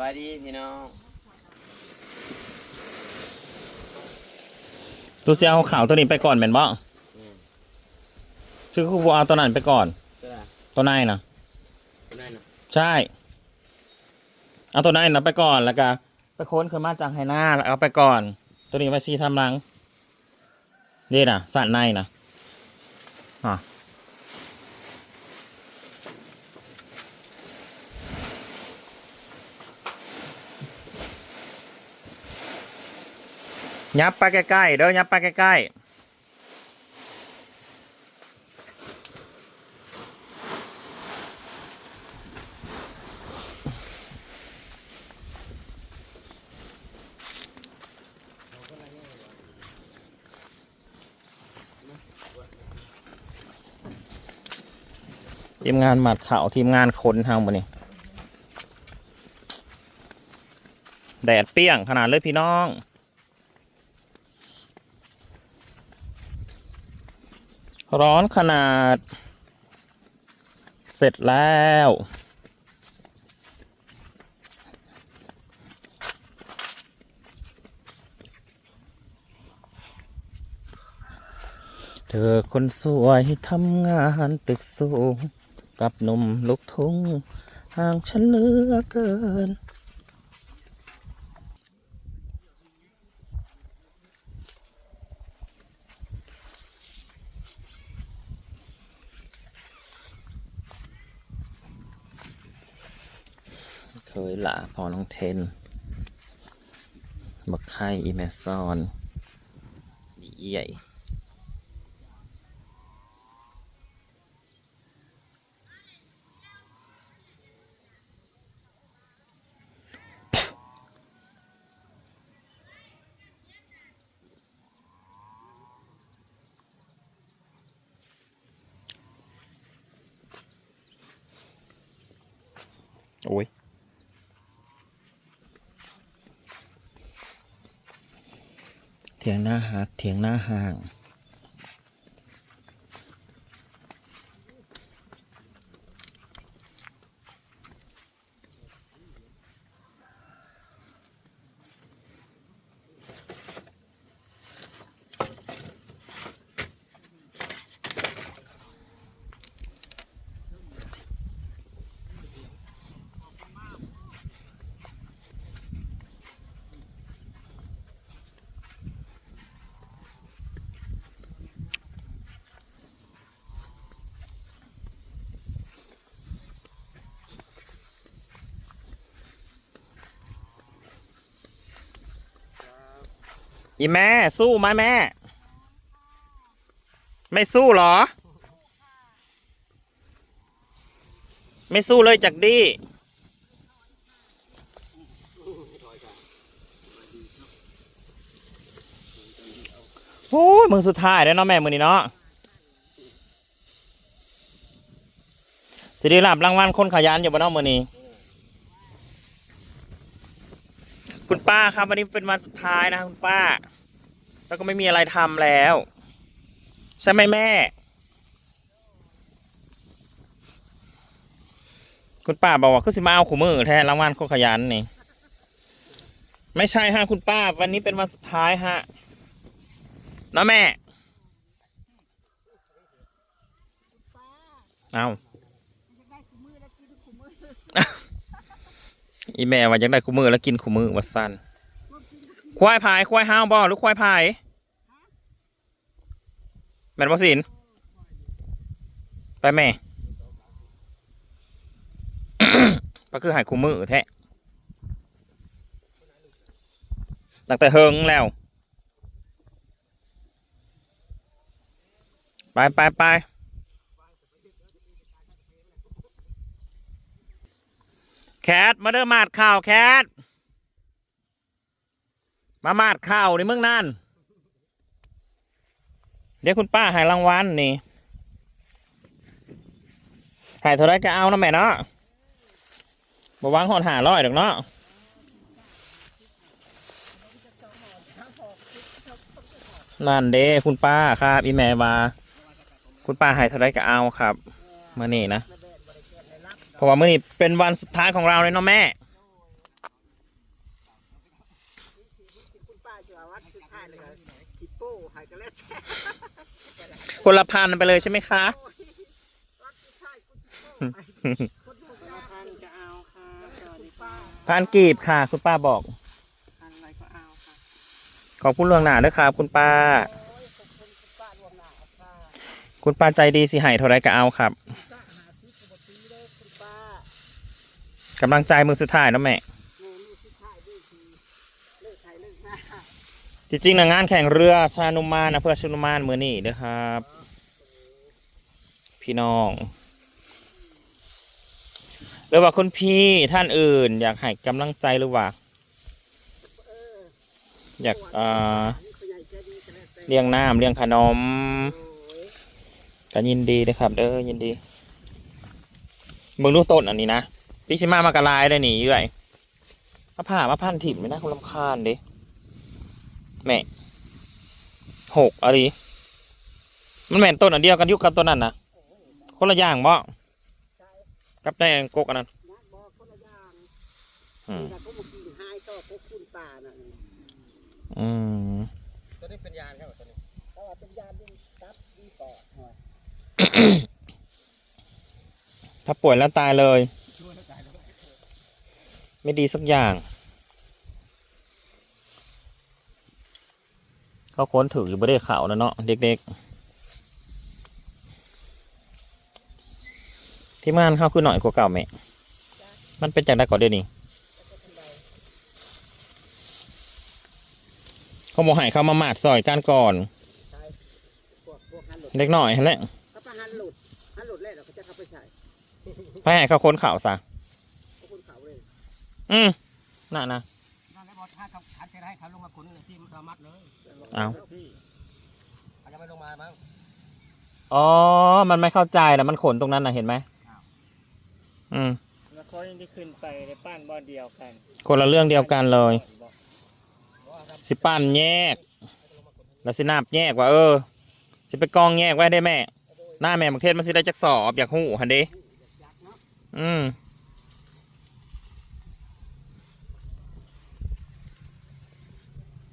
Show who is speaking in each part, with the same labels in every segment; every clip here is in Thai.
Speaker 1: บายดีพี่น้อง
Speaker 2: ตัวเสียเอาขาวตัวนี้ไปก่อนแม่นบ่
Speaker 1: อืม
Speaker 2: ชื่อครูบัวเอาตัวนั้นไปก่อน
Speaker 1: ก็ได้
Speaker 2: ตัวนั้นนะ
Speaker 1: ก็ได้นะ
Speaker 2: ใช่ เอาตัวนั้นนะไปก่อนแล้วก็ไปค้นขึ้นมาจากไฮหน้าแล้วเอาไปก่อน ตัวนี้ไปซีทำรังนี่นะสัตว์ในนะอะ ยับไปใกล้ๆเด้อยับไปใกล้ๆทีมงานหมัดข่าวทีมงานคนทางบนนี้แดดเปรี้ยงขนาดเลยพี่น้อง ร้อนขนาด เสร็จแล้ว เธอคนสวยทำงานตึกสูง กับหนุ่มลูกทุ่งห่างฉันเหลือเกิน เคยละพอน้องเทน บักไข่อีแมซอนดีใหญ่โอ้ย เถียงหน้าหักเถียงหน้าห่าง อีแม่ สู้ไหมแม่ ไม่สู้หรอ ไม่สู้เลยจากดีโอ้ยมึงสุดท้ายแล้วเนาะแม่มือนี้เนาะสิได้รับรางวัลคนขยันอยู่บนนอกมือนี้ คุณป้าครับวันนี้เป็นวันสุดท้ายนะคุณป้า แล้วก็ไม่มีอะไรทำแล้ว ใช่ไหมแม่ คุณป้าบอกว่าคือสิมาเอาขู่มือแทนรางวัลคนขยันนี่ ไม่ใช่ฮะคุณป้า วันนี้เป็นวันสุดท้ายฮะนะแม่ เอา อีแม่ว่าอยากได้คู่มือแล้วกินคู่มือวัดสั้นควายพายควายห้าวบ่หรือควายพายแม่นบ่สินไปแม่ก็คือหายคู่มือแท้ตั้งแต่เฮิงแล้วไปไปไป แคทมาเด้อมาดข่าวแคทมามาดข่าวในเมืองนั่นเดี๋ยวคุณป้าหายรางวัลนี่หายเท่าไรก็เอานะแม่เนาะบวางหอนหาร้อยดอกเนาะนั่นเด้คุณป้าครับอีแม่วาคุณป้าหายเท่าไรก็เอาครับมื่อนี้นะ ราะว่ามื่อนี้เป็นวันสุดท้ายของเราเลยเนาะแม่คนละพันไปเลยใช่ไหมคะ
Speaker 3: พัน
Speaker 2: กีบค่ะ คุณป้าบอกขอบคุณหลวงหนาด้วยครับคุณป้า คุณป้าใจดีสิหายเท่าไรก็เอาครับ กำลังใจมือสุดท้ายนะแม่
Speaker 3: โมนี่ที่ถ่ายด้วยทีเลิกถ่ายเลิกหน้า
Speaker 2: จริงๆนะงานแข่งเรือชานุมานนะเพื่อชานุมานมือนี่เด้อครับ พี่น้องหรือว่าคุณพี่ท่านอื่น อยากให้กำลังใจหรือว่า อยากเออเลี้ยงน้ำเลี้ยงขนม
Speaker 3: โอ้ย
Speaker 2: ก็ยินดีนะครับ เด้อยินดีมึงดูต้นอันนี้นะ พี่ชิมามากระลายเลยนี่เยื่อยมาผ่ามาพันถิ่มไม่น่าคนลำคาญดิแม่หกอะไรมันแม่นต้นอันเดียวกันอยุคกับต้นนั้นนะคนละอย่างบ่กับได้กกอันนั้น
Speaker 3: นักบอกคนละอย่าง
Speaker 2: อืม
Speaker 3: แต่ก็มากินหายต่อพวกคุณป่าน่ะ
Speaker 2: อืม
Speaker 1: ตัวนี้เป็นยานครับตัวนี้
Speaker 3: เพราะว่าเป็นยาดีตับดีปอดหน่อย
Speaker 2: ถ้าป่วยแล้วตายเลย ไม่ดีสักอย่าง เขาค้นถืออยู่บ่ได้ข่าวนะเนาะเด็กๆ ที่ม่านเข้าคือหน่อยกว่าเก่าไหม มันเป็นจากได้ก่อนเดี๋ยวนี้เขาบอกให้เขามาหมาดซอยกันก่อน
Speaker 3: พวกพวกหันหลุด
Speaker 2: เล็กหน่อยฮะแหละ
Speaker 3: ถ้าไปหันหลุดหันหลุดแล้วเราก็จะเข้าไปใส่
Speaker 2: ไปให้เขาค้นข่าวซะ
Speaker 3: พวกคุณเขาเลย
Speaker 2: อืมน่ะนะ
Speaker 1: นั่นได้บอกถ้าเขาขัดจะให้เขาลงมาขนในที่มันสามัดเลย
Speaker 2: เอา
Speaker 1: เขาจะไม่ลงมามั้ง
Speaker 2: อ๋อ มันไม่เข้าใจแล้วมันขนตรงนั้นนะเห็นไหม
Speaker 1: อ้าว
Speaker 2: อืม
Speaker 4: แล้วเขายังได้ขึ้นไปในบ้านบ้านเดียวกัน
Speaker 2: คนละเรื่องเดียวกันเลย สิปั้นแยก แล้วสินาบแยกว่าเออสิไปกองแยกไว้ได้แม่ หน้าแม่บางเทศมันสิได้จักสอบอยากหูหันเด้อืม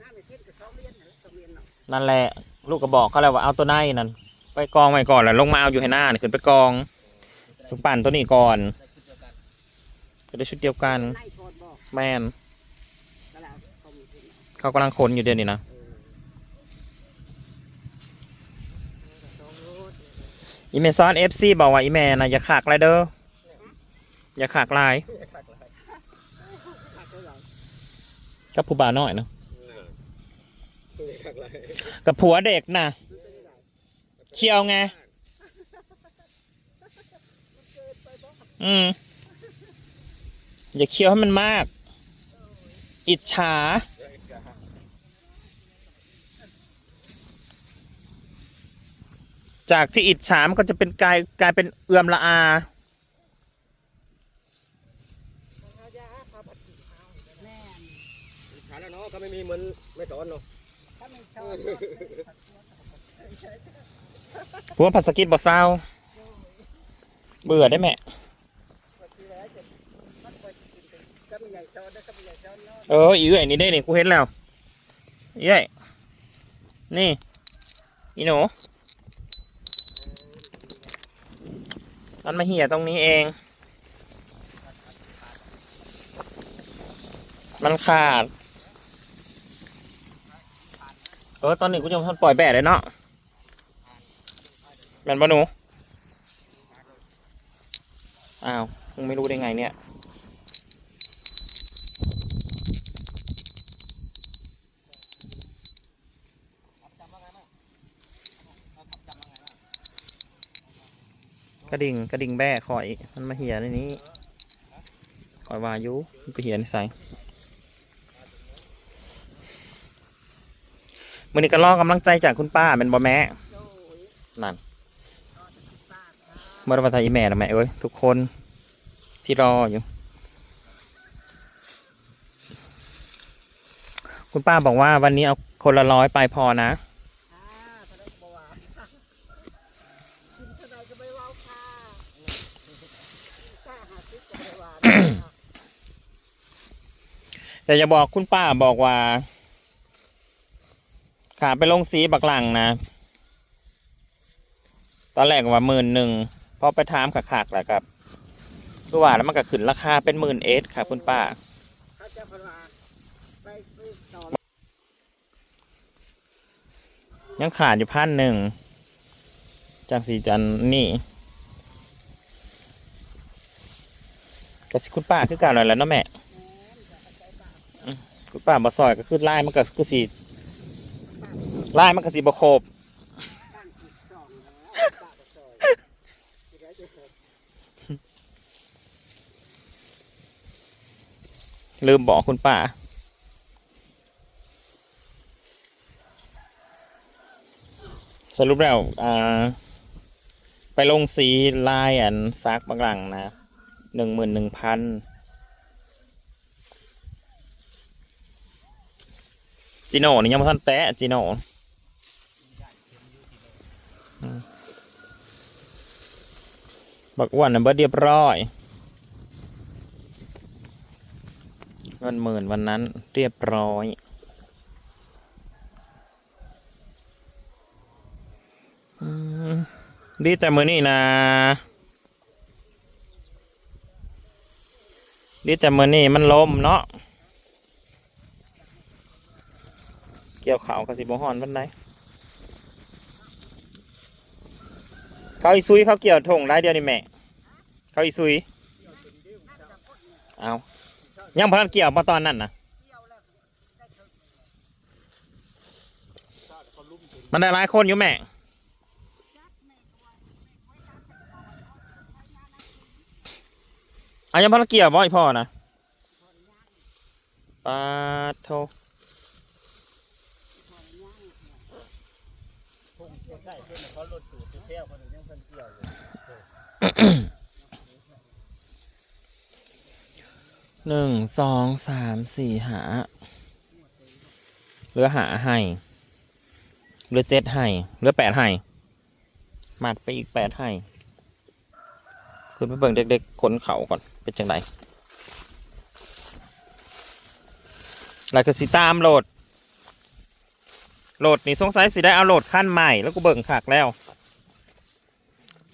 Speaker 3: น้าไม่เทียนกับสองเลียนนะสองเลียนเนาะ
Speaker 2: นั่นแหละ ลูกก็บอกเขาแล้วว่าเอาตัวในนั่นไปกองไว้ก่อนแล้วลงมาเอาอยู่ให้หน้านี่ขึ้นไปกองถึงปั่นตัวนี้ก่อนจะได้ชุดเดียวกัน แมน
Speaker 3: เขา
Speaker 2: กำลังขนอยู่เดี๋ยวนี้นะ
Speaker 3: อี
Speaker 2: เมซอนเอฟซีบอกว่าอีแมนะอย่าขากไรเด้ออย่าขากลายกับผู้บ่าวน้อยนะ กับผัวเด็กนะเคี่ยวไง อืม อย่าเคี่ยวให้มันมาก อิจฉา จากที่อิจฉามันก็จะเป็นกลายกลายเป็นเอื่อมละอา
Speaker 3: แม่น
Speaker 1: ขายแล้วเนาะเขาไม่มีเหมือนไม่สอนเนาะ
Speaker 3: ถ้าไม่ชอบ
Speaker 2: ผัวผัดสกิดบ่เศร้าเบื่อได้แม่
Speaker 3: ก็มีใหมเนาะ
Speaker 2: เอออีเอ้ยนี่ได้นี่กูเห็นแล้วอีเอ้ยนี่อีหนูมันมาเหี่ยตรงนี้เอง มันขาด เออตอนนี้กูยังทนปล่อยแบะเลยเนาะแมนปะหนูอ้าวมึงไม่รู้ได้ไงเนี่ยกระดิ่งกระดิ่งแบ้ข่อย มันมาเหี่ยในนี้ข่อยวาอยุมันไปเหี่ยในใส่ มือนี้ก็รอกำลังใจจากคุณป้าเป็นบอแม่นั่นเมื่อวันทายแม่นะแม่เอ้ยทุกคนที่รออยู่ คุณป้าบอกว่าวันนี้เอาคนละร้อยไปพอนะแต่อย่าบอกคุณป้าบอกว่า ขาไปลงสีบักหลังนะ ตอนแรกว่าหมื่นหนึ่งพอไปถามขักๆแหละครับคือว่าแล้วมันก็ขึ้นราคาเป็นหมื่นเอสครับคุณป้ายังขาดอยู่พันหนึ่ง จากสีจันนี่กสิคุณป้าคือเก่าหน่อยแล้วเนาะแม่ คุณป้าบอซอยก็คือไล่มันก็คือสี ไล่มันก็สีบโครบ
Speaker 3: ลื
Speaker 2: มบอกคุณป้าสรุปแล้วอ่า ไปลงสีลายอันซักบางหลังนะหนึ่งหมื่นหนึ่งพันจีโน่นี่ยังไม่ทันแตะจีโน่อืม บักอ้วนนะเบิดเรียบร้อยเงินหมื่นวันนั้นเรียบร้อย ดีแต่มือนี่นะ ดีแต่มือนี่มันลมเนาะ เกี่ยวเขาวกับสิบหอนวันไหนเขาอีซุยเขาเกี่ยวถงได้เดียวนี่แม่ เขาอีซุยเอายังพลันเกี่ยวมาตอนนั้นนะมันได้หลายคนอยู่แม่อายังพลันเกี่ยวบ่อยพ่อนะปาโท
Speaker 4: ใช่เพื่อนเขาลดสูตรเที่ยวคนอื่นยังเพิ่นเกี่ยวอยู่
Speaker 2: หนึ่งสองสามสี่หาเหลือหาให้เหลือเจ็ดให้เหลือแปดให้มัดไปอีกแปดให้คือไปเบิ่งเด็กๆขนเขาก่อนเป็นจังไดแล้วก็สิตามโหลด โหลดนี่สงสัยสิได้เอาโหลดขั้นใหม่แล้วกูเบิ่งขากแล้ว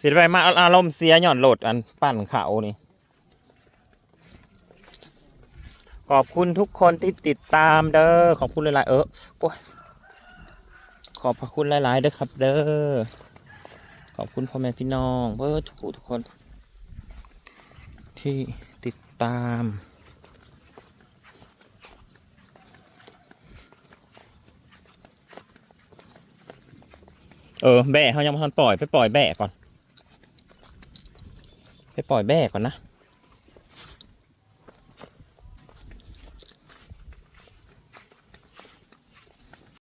Speaker 2: สิได้ไปมาอารมณ์เสียหย่อนโหลดอันปั่นเขานี่ ขอบคุณทุกคนที่ติดตามเด้อขอบคุณหลายๆเออโอ้ยขอบพระคุณหลายๆเด้อครับ เด้อขอบคุณพ่อแม่พี่น้องเบอร์ทุกทุกคน ที่ติดตามเออแบะเขายังไม่ทันปล่อยไปปล่อยแบะก่อน ไปปล่อยแบะก่อนนะ